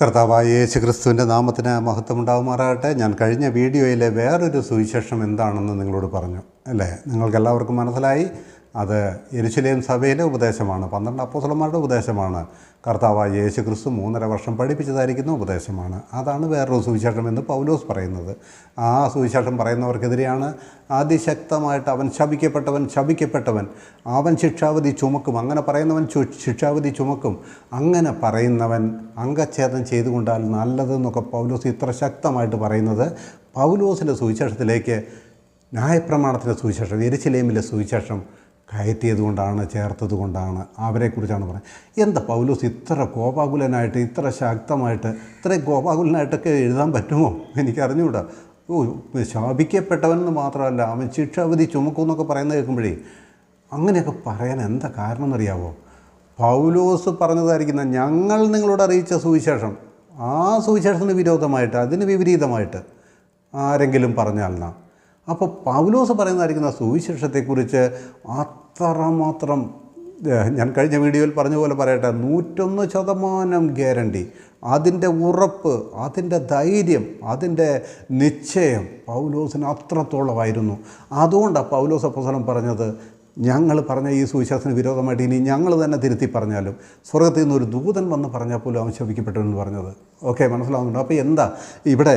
കർത്താവായ യേശു ക്രിസ്തുവിന്റെ നാമത്തിന് മഹത്വമുണ്ടാകുമാറാകട്ടെ ഞാൻ കഴിഞ്ഞ വീഡിയോയിലെ വേറൊരു സുവിശേഷം എന്താണെന്ന് നിങ്ങളോട് പറഞ്ഞു. അല്ലേ? നിങ്ങൾക്കെല്ലാവർക്കും മനസ്സിലായി? അത് യെരുശലേം സഭയിലെ ഉപദേശമാണ്. പന്ത്രണ്ട് അപ്പോസലന്മാരുടെ ഉപദേശമാണ്. കർത്താവായ യേശു ക്രിസ്തു മൂന്നര വർഷം പഠിപ്പിച്ചതായിരിക്കുന്ന ഉപദേശമാണ്. അതാണ് വേറൊരു സുവിശേഷം എന്ന് പൗലോസ് പറയുന്നത്. ആ സുവിശേഷം പറയുന്നവർക്കെതിരെയാണ് അതിശക്തമായിട്ട് അവൻ ശപിക്കപ്പെട്ടവൻ ശപിക്കപ്പെട്ടവൻ അവൻ ശിക്ഷാവധി ചുമക്കും അങ്ങനെ പറയുന്നവൻ ശിക്ഷാവധി ചുമക്കും അങ്ങനെ പറയുന്നവൻ അംഗച്ഛേദം ചെയ്തുകൊണ്ടാൽ നല്ലതെന്നൊക്കെ പൗലോസ് ഇത്ര ശക്തമായിട്ട് പറയുന്നത്. പൗലോസിന്റെ സുവിശേഷത്തിലേക്ക് ന്യായപ്രമാണത്തിന്റെ സുവിശേഷം എരിശിലേമിലെ സുവിശേഷം കയറ്റിയത് കൊണ്ടാണ് ചേർത്തത് കൊണ്ടാണ് അവരെക്കുറിച്ചാണ് പറയുന്നത്. എന്താ പൗലോസ് ഇത്ര കോപാകുലനായിട്ട് ഇത്ര ശക്തമായിട്ട് ഇത്രയും കോപാകുലനായിട്ടൊക്കെ എഴുതാൻ പറ്റുമോ? എനിക്കറിഞ്ഞുകൂടാ ഓ ശാപിക്കപ്പെട്ടവനെന്ന് മാത്രമല്ല അവൻ ശിക്ഷാവധി ചുമക്കുമെന്നൊക്കെ പറയുന്നത് കേൾക്കുമ്പോഴേ അങ്ങനെയൊക്കെ പറയാൻ എന്താ കാരണം എന്നറിയാവോ പൗലോസ് പറഞ്ഞതായിരിക്കുന്ന ഞങ്ങൾ നിങ്ങളോട് അറിയിച്ച സുവിശേഷം ആ സുവിശേഷത്തിന് വിരോധമായിട്ട് അതിന് വിപരീതമായിട്ട് ആരെങ്കിലും പറഞ്ഞാൽ നാ അപ്പോൾ പൗലോസ് പറയുന്നതായിരിക്കുന്ന സുവിശേഷത്തെക്കുറിച്ച് അത്രമാത്രം ഞാൻ കഴിഞ്ഞ വീഡിയോയിൽ പറഞ്ഞ പോലെ പറയട്ടെ നൂറ്റൊന്ന് ശതമാനം ഗ്യാരണ്ടി. അതിന്റെ ഉറപ്പ് അതിന്റെ ധൈര്യം അതിന്റെ നിശ്ചയം പൗലോസിന് അത്രത്തോളമായിരുന്നു. അതുകൊണ്ടാണ് പൗലോസ് അപ്പസലം പറഞ്ഞത് ഞങ്ങൾ പറഞ്ഞ ഈ സുവിശേഷത്തിന് വിരോധമായിട്ട് ഇനി ഞങ്ങൾ തന്നെ തിരുത്തി പറഞ്ഞാലും സ്വർഗത്തിൽ നിന്ന് ഒരു ദൂതൻ വന്ന് പറഞ്ഞാൽ പോലും അവൻ ശപിക്കപ്പെട്ടു എന്ന് പറഞ്ഞത്. ഓക്കെ മനസ്സിലാവുന്നുണ്ട്? അപ്പോൾ എന്താ? ഇവിടെ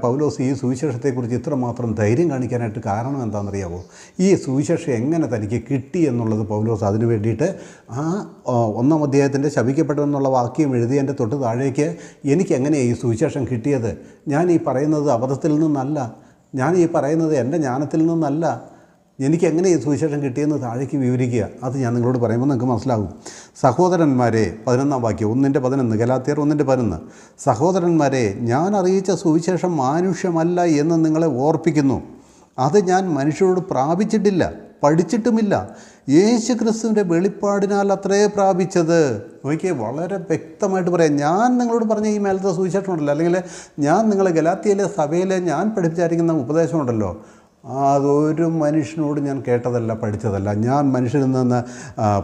പൗലോസ് ഈ സുവിശേഷത്തെക്കുറിച്ച് ഇത്രമാത്രം ധൈര്യം കാണിക്കാനായിട്ട് കാരണം എന്താണെന്നറിയാവോ? ഈ സുവിശേഷം എങ്ങനെ തനിക്ക് കിട്ടി എന്നുള്ളത് പൗലോസ് അതിന് വേണ്ടിയിട്ട് ആ ആ, ഒന്നാം അധ്യായത്തിന്റെ ശപിക്കപ്പെട്ടു എന്നുള്ള വാക്യം എഴുതിയതിന്റെ തൊട്ട് താഴേക്ക് എനിക്ക് എങ്ങനെയാണ് ഈ സുവിശേഷം കിട്ടിയത്? ഞാൻ ഈ പറയുന്നത് അബദ്ധത്തിൽ നിന്നല്ല. ഞാൻ ഈ പറയുന്നത് എന്റെ ജ്ഞാനത്തിൽ നിന്നല്ല. എനിക്ക് എങ്ങനെ ഈ സുവിശേഷം കിട്ടിയെന്ന് താഴേക്ക് വിവരിക്കുക? അത് ഞാൻ നിങ്ങളോട് പറയുമ്പോൾ നിങ്ങൾക്ക് മനസ്സിലാകും. സഹോദരന്മാരെ പതിനൊന്നാം വാക്യം ഒന്നിന്റെ പതിനൊന്ന് ഗലാത്തിയർ ഒന്നിന്റെ പതിനൊന്ന്. സഹോദരന്മാരെ ഞാൻ അറിയിച്ച സുവിശേഷം മാനുഷ്യമല്ല എന്ന് നിങ്ങളെ ഓർപ്പിക്കുന്നു. അത് ഞാൻ മനുഷ്യരോട് പ്രാപിച്ചിട്ടില്ല പഠിച്ചിട്ടുമില്ല. യേശു ക്രിസ്തുവിന്റെ വെളിപ്പാടിനാൽ അത്രേ പ്രാപിച്ചത്. നോക്കിയേ വളരെ വ്യക്തമായിട്ട് പറയാം. ഞാൻ നിങ്ങളോട് പറഞ്ഞ ഈ മേലത്തെ സുവിശേഷം ഉണ്ടല്ലോ അല്ലെങ്കിൽ ഞാൻ നിങ്ങളെ ഗലാത്തിയിലെ സഭയിലെ ഞാൻ പഠിപ്പിച്ചായിരിക്കുന്ന ഉപദേശമുണ്ടല്ലോ. അതൊരു മനുഷ്യനോട് ഞാൻ കേട്ടതല്ല പഠിച്ചതല്ല. ഞാൻ മനുഷ്യരിൽ നിന്ന്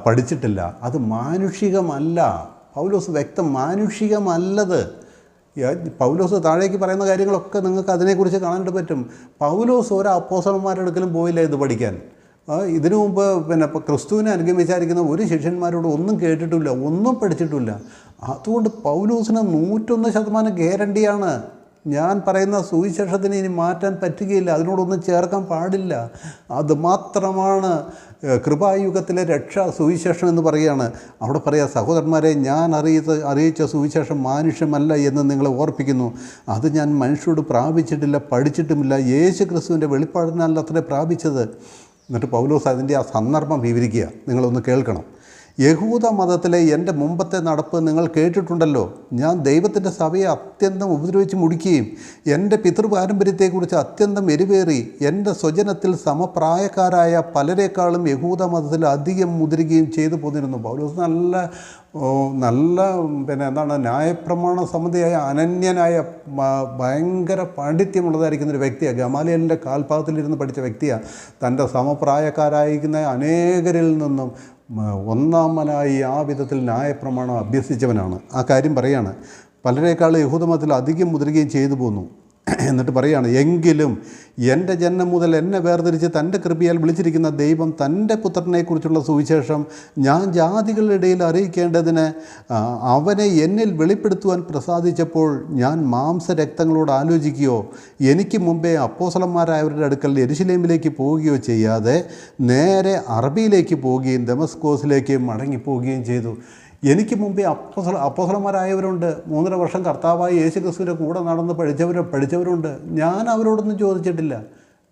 പഠിച്ചിട്ടില്ല. അത് മാനുഷികമല്ല. പൗലോസ് വ്യക്തം മാനുഷികമല്ലത്. പൗലോസ് താഴേക്ക് പറയുന്ന കാര്യങ്ങളൊക്കെ നിങ്ങൾക്ക് അതിനെക്കുറിച്ച് കാണാനായിട്ട് പറ്റും. പൗലോസ് ഒരു അപ്പോസന്മാരുടെ അടുക്കലും പോയില്ല ഇത് പഠിക്കാൻ. ഇതിനു മുമ്പ് പിന്നെ ക്രിസ്തുവിനെ അനുഗമിച്ചായിരിക്കുന്ന ഒരു ശിഷ്യന്മാരോട് ഒന്നും കേട്ടിട്ടില്ല ഒന്നും പഠിച്ചിട്ടില്ല. അതുകൊണ്ട് പൗലോസിന് നൂറ്റൊന്ന് ശതമാനം ഗ്യാരണ്ടിയാണ്. ഞാൻ പറയുന്ന സുവിശേഷത്തിന് ഇനി മാറ്റാൻ പറ്റുകയില്ല. അതിനോടൊന്നും ചേർക്കാൻ പാടില്ല. അതുമാത്രമാണ് കൃപായുഗത്തിലെ രക്ഷ സുവിശേഷം എന്ന് പറയുകയാണ്. അവിടെ പറയാ സഹോദരന്മാരെ ഞാൻ അറിയിച്ച അറിയിച്ച സുവിശേഷം മാനുഷ്യമല്ല എന്ന് നിങ്ങളെ ഓർപ്പിക്കുന്നു. അത് ഞാൻ മനുഷ്യരോട് പ്രാപിച്ചിട്ടില്ല പഠിച്ചിട്ടുമില്ല. യേശു ക്രിസ്തുവിന്റെ വെളിപ്പാടിനല്ല അത്രേ പ്രാപിച്ചത്. എന്നിട്ട് പൗലോസ് അതിന്റെ ആ സന്ദർഭം വിവരിക്കുക. നിങ്ങളൊന്ന് കേൾക്കണം. യഹൂദ മതത്തിലെ എന്റെ മുമ്പത്തെ നടപ്പ് നിങ്ങൾ കേട്ടിട്ടുണ്ടല്ലോ. ഞാൻ ദൈവത്തിന്റെ സഭയെ അത്യന്തം ഉപദ്രവിച്ച് മുടിക്കുകയും എന്റെ പിതൃപാരമ്പര്യത്തെക്കുറിച്ച് അത്യന്തം എരിവേറി എന്റെ സ്വജനത്തിൽ സമപ്രായക്കാരായ പലരെക്കാളും യഹൂദ മതത്തിൽ അധികം മുതിരുകയും ചെയ്തു പോന്നിരുന്നു. പൗലോസ് നല്ല നല്ല പിന്നെ എന്താണ് ന്യായപ്രമാണ സംബന്ധിയായ അനന്യനായ ഭയങ്കര പാണ്ഡിത്യമുള്ളതായിരിക്കുന്ന ഒരു വ്യക്തിയാണ്. ഗമാലിയലിന്റെ കാൽപാദത്തിലിരുന്ന് പഠിച്ച വ്യക്തിയാണ്. തന്റെ സമപ്രായക്കാരായിരിക്കുന്ന അനേകരിൽ നിന്നും ഒന്നാമനായി ആ വിധത്തിൽ ന്യായപ്രമാണം അഭ്യസിച്ചവനാണ്. ആ കാര്യം പറയാണ് പലരെക്കാൾ യഹൂദമതത്തിൽ അധികം മുതിരുകയും ചെയ്തു പോന്നു. എന്നിട്ട് പറയുകയാണ് എങ്കിലും എന്റെ ജന്മം മുതൽ എന്നെ വേർതിരിച്ച് തന്റെ കൃപയാൽ വിളിച്ചിരിക്കുന്ന ദൈവം തന്റെ പുത്രനെക്കുറിച്ചുള്ള സുവിശേഷം ഞാൻ ജാതികളുടെ ഇടയിൽ അറിയിക്കേണ്ടതിന് അവനെ എന്നിൽ വെളിപ്പെടുത്തുവാൻ പ്രസാദിച്ചപ്പോൾ ഞാൻ മാംസരക്തങ്ങളോട് ആലോചിക്കുകയോ എനിക്ക് മുമ്പേ അപ്പോസലന്മാരായവരുടെ അടുക്കൽ എരുശിലേമിലേക്ക് പോവുകയോ ചെയ്യാതെ നേരെ അറബിയിലേക്ക് പോവുകയും ദമസ്കോസിലേക്ക് മടങ്ങിപ്പോവുകയും ചെയ്തു. എനിക്ക് മുമ്പേ അപ്പോസല അപ്പോസലന്മാരായവരുണ്ട്. മൂന്നര വർഷം കർത്താവായ യേശു ക്രിസ്തുവിന്റെ കൂടെ നടന്ന് പഠിച്ചവർ പഠിച്ചവരുണ്ട്. ഞാൻ അവരോടൊന്നും ചോദിച്ചിട്ടില്ല.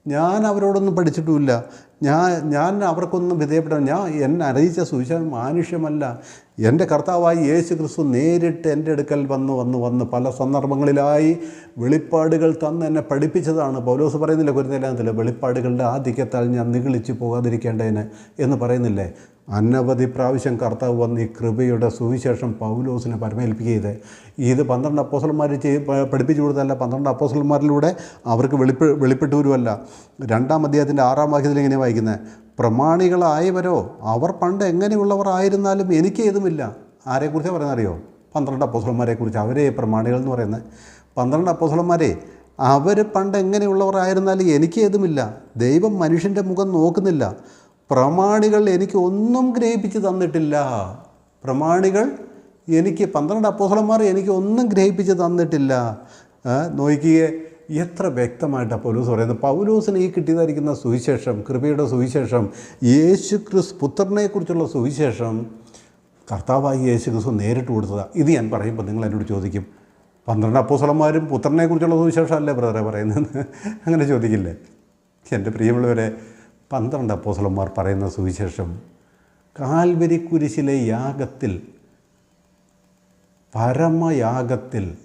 ഞാൻ അവരോടൊന്നും പഠിച്ചിട്ടുമില്ല. ഞാൻ ഞാൻ അവർക്കൊന്നും വിധേയപ്പെട്ട ഞാൻ എന്നെ അറിയിച്ച സുവിശേഷം മാനുഷ്യമല്ല. എന്റെ കർത്താവായി യേശു ക്രിസ്തു നേരിട്ട് എന്റെ അടുക്കൽ വന്ന് വന്ന് വന്ന്. പല സന്ദർഭങ്ങളിലായി വെളിപ്പാടുകൾ തന്ന് എന്നെ പഠിപ്പിച്ചതാണ്. പൗലോസ് പറയുന്നില്ല കുരുന്നേലാത്തില്ല വെളിപ്പാടുകളുടെ ആധിക്യത്താൽ ഞാൻ നിഗളിച്ച് പോകാതിരിക്കേണ്ടതിന് എന്ന് പറയുന്നില്ലേ? അനവധി പ്രാവശ്യം കർത്താവ് വന്ന് ഈ കൃപയുടെ സുവിശേഷം പൗലോസിനെ പരമേൽപ്പിക്കുക ഇത് പന്ത്രണ്ട് അപ്പോസലന്മാർ ചെയ്ത് പഠിപ്പിച്ചു കൊടുത്തല്ല പന്ത്രണ്ട് അപ്പോസലന്മാരിലൂടെ അവർക്ക് വെളിപ്പെ വെളിപ്പെട്ടുവരുമല്ല രണ്ടാം അധ്യായത്തിന്റെ ആറാം വാക്യത്തിൽ ഇങ്ങനെ വായിക്കുന്നത് പ്രമാണികളായവരോ? അവർ പണ്ട് എങ്ങനെയുള്ളവർ ആയിരുന്നാലും എനിക്ക് ഏതുമില്ല ആരെക്കുറിച്ചാണ് പറയുന്നത് അറിയോ പന്ത്രണ്ട് അപ്പോസലന്മാരെ കുറിച്ച് അവരെ പ്രമാണികൾ എന്ന് പറയുന്നത്. പന്ത്രണ്ട് അപ്പോസലന്മാരെ അവർ പണ്ട് എങ്ങനെയുള്ളവർ ആയിരുന്നാലും എനിക്ക് ഏതുമില്ല ദൈവം മനുഷ്യന്റെ മുഖം നോക്കുന്നില്ല. പ്രമാണികൾ എനിക്ക് ഒന്നും ഗ്രഹിപ്പിച്ച് തന്നിട്ടില്ല. പ്രമാണികൾ എനിക്ക് പന്ത്രണ്ട് അപ്പോസലന്മാർ എനിക്ക് ഒന്നും ഗ്രഹിപ്പിച്ച് തന്നിട്ടില്ല. നോക്കിയേ എത്ര വ്യക്തമായിട്ടാണ് പൗലൂസ് പറയുന്നത്? പൗലൂസിന് ഈ കിട്ടിയതായിരിക്കുന്ന സുവിശേഷം കൃപയുടെ സുവിശേഷം യേശു ക്രിസ് പുത്രനെക്കുറിച്ചുള്ള സുവിശേഷം കർത്താവായി യേശു ക്രിസ്തു നേരിട്ട് കൊടുത്തതാണ് ഇത് ഞാൻ പറയുമ്പോൾ നിങ്ങൾ എന്നോട് ചോദിക്കും പന്ത്രണ്ട് അപ്പോസളന്മാരും പുത്രനെക്കുറിച്ചുള്ള സുവിശേഷം അല്ലേ ബ്രദറെ പറയുന്നത്? അങ്ങനെ ചോദിക്കില്ലേ? എന്റെ പ്രിയമുള്ളവരെ പന്ത്രണ്ട് അപ്പോസളന്മാർ പറയുന്ന സുവിശേഷം കാൽവരി കുരിശിലെ യാഗത്തിൽ പരമയാഗത്തിൽ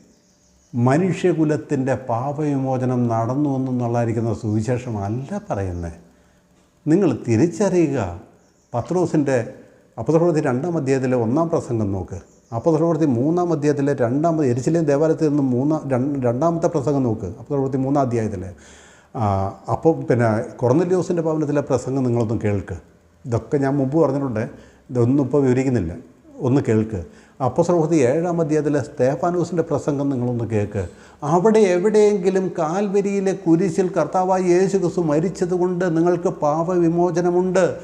മനുഷ്യകുലത്തിന്റെ പാപവിമോചനം നടന്നു എന്നുള്ളതായിരിക്കുന്ന സുവിശേഷമല്ല പറയുന്നത് നിങ്ങൾ തിരിച്ചറിയുക. പത്രോസിന്റെ അപ്പതപ്രവൃത്തി രണ്ടാം അധ്യായത്തിലെ ഒന്നാം പ്രസംഗം നോക്ക്. അപ്പതപ്രവൃത്തി മൂന്നാം അധ്യായത്തിലെ രണ്ടാമത് എരിശിലേം ദേവാലയത്തിൽ നിന്ന് മൂന്നാം രണ്ടാമത്തെ പ്രസംഗം നോക്ക്. അപ്പതപ്രവൃത്തി മൂന്നാം അധ്യായത്തിലെ. അപ്പോൾ പിന്നെ കൊറന്നല്യോസിന്റെ ഭവനത്തിലെ പ്രസംഗം നിങ്ങളൊന്നും കേൾക്ക്. ഇതൊക്കെ ഞാൻ മുമ്പ് പറഞ്ഞിട്ടുണ്ട്. ഇതൊന്നും ഇപ്പോൾ വിവരിക്കുന്നില്ല. ഒന്ന് കേൾക്ക്. അപ്പസ്രവൃത്തി ഏഴാം അധ്യായത്തിലെ സ്തേഫാനൂസിന്റെ പ്രസംഗം നിങ്ങളൊന്ന് കേൾക്ക്. അവിടെ എവിടെയെങ്കിലും കാൽവരിയിലെ കുരിശിൽ കർത്താവായി യേശു ക്രിസ്തു മരിച്ചതുകൊണ്ട് നിങ്ങൾക്ക് പാപവിമോചനമുണ്ട്.